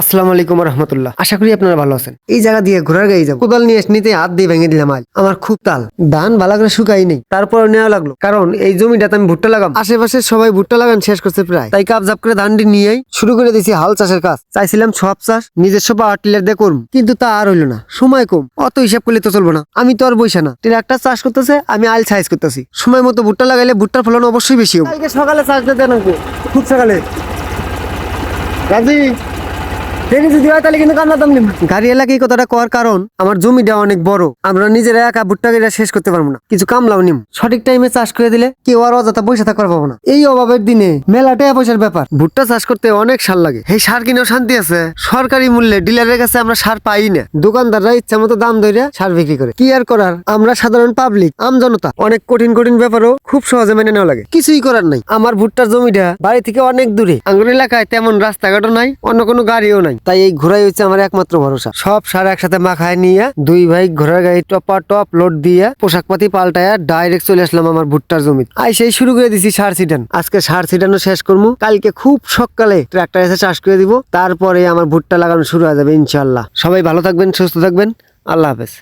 আসসালামু আলাইকুম রহমতুল্লাহ আশা করি আপনারা ভালো আছেন। এই জায়গা দিয়ে ঘোরার গাড়ি যাব। কোদাল নিয়ে নিতে হাত দিয়ে ভেঙে দিলাম আজ। আমার খুব তাল। ধান ভালো করে শুকাই নেই। তারপর নেওয়া লাগল। কারণ এই জমিটাতে আমি ভুট্টা লাগাম আশেপাশে সবাই ভুট্টা লাগান শেষ করছে প্রায়। তাই কাপ জাপ করে ধানটি নিয়েই শুরু করে দিয়েছি হাল চাষের কাজ। চাইছিলাম সব চাষ, নিজস্ব পাওয়ার টিলার দিয়ে করুম কিন্তু তা আর হইল না। সময় কম। অত হিসাব করলে তো চলবো না। আমি তো আর বইসা না। ট্রাক্টর চাষ করতেছে, আমি আল সাইজ করতেছি। সময় মতো ভুট্টা লাগাইলে ভুট্টার ফলন অবশ্যই বেশি হবে। সকালে চাষ দিতে খুব সকালে। রাজি? গাড়ি কথাটা কারণ আমার জমিটা অনেক বড়। আমরা নিজেরা একা ভুট্টা শেষ করতে পারব না। কিছু কামলাও নিম। সঠিক টাইমে চাষ করে দিলে কেউ আর না। এই অভাবের দিনে পয়সার ব্যাপার। ভুট্টা চাষ করতে অনেক সার লাগে। সার কিনেও শান্তি আছে। সরকারি মূল্যে ডিলারের কাছে আমরা সার পাই না। দোকানদাররা ইচ্ছা মতো দাম ধরে সার বিক্রি করে। কি আর করার? আমরা সাধারণ পাবলিক আম জনতা। অনেক কঠিন কঠিন ব্যাপারও খুব সহজে মেনে নেওয়া লাগে। কিছুই করার নাই। আমার ভুট্টার জমিটা বাড়ি থেকে অনেক দূরে। আঙ্গুর এলাকায় তেমন রাস্তাঘাটও নাই, অন্য কোনো গাড়িও নাই। তাই এই ঘোড়াই হচ্ছে আমার একমাত্র ভরসা। সব সার একসাথে মাখায় নিয়ে দুই ভাই ঘোড়ার গাড়ি টপা টপ লোড দিয়ে পোশাক পাতি পাল্টায় ডাইরেক্ট চলে আসলাম আমার ভুট্টার জমি আই সেই শুরু করে দিছি সার সিডান আজকে সার ছিটানো শেষ করব কালকে খুব সকালে ট্রাক্টর এসে চাষ করে দিব। তারপরে আমার ভুট্টা লাগানো শুরু হয়ে যাবে ইনশাল্লাহ সবাই ভালো থাকবেন, সুস্থ থাকবেন। আল্লাহ হাফেজ।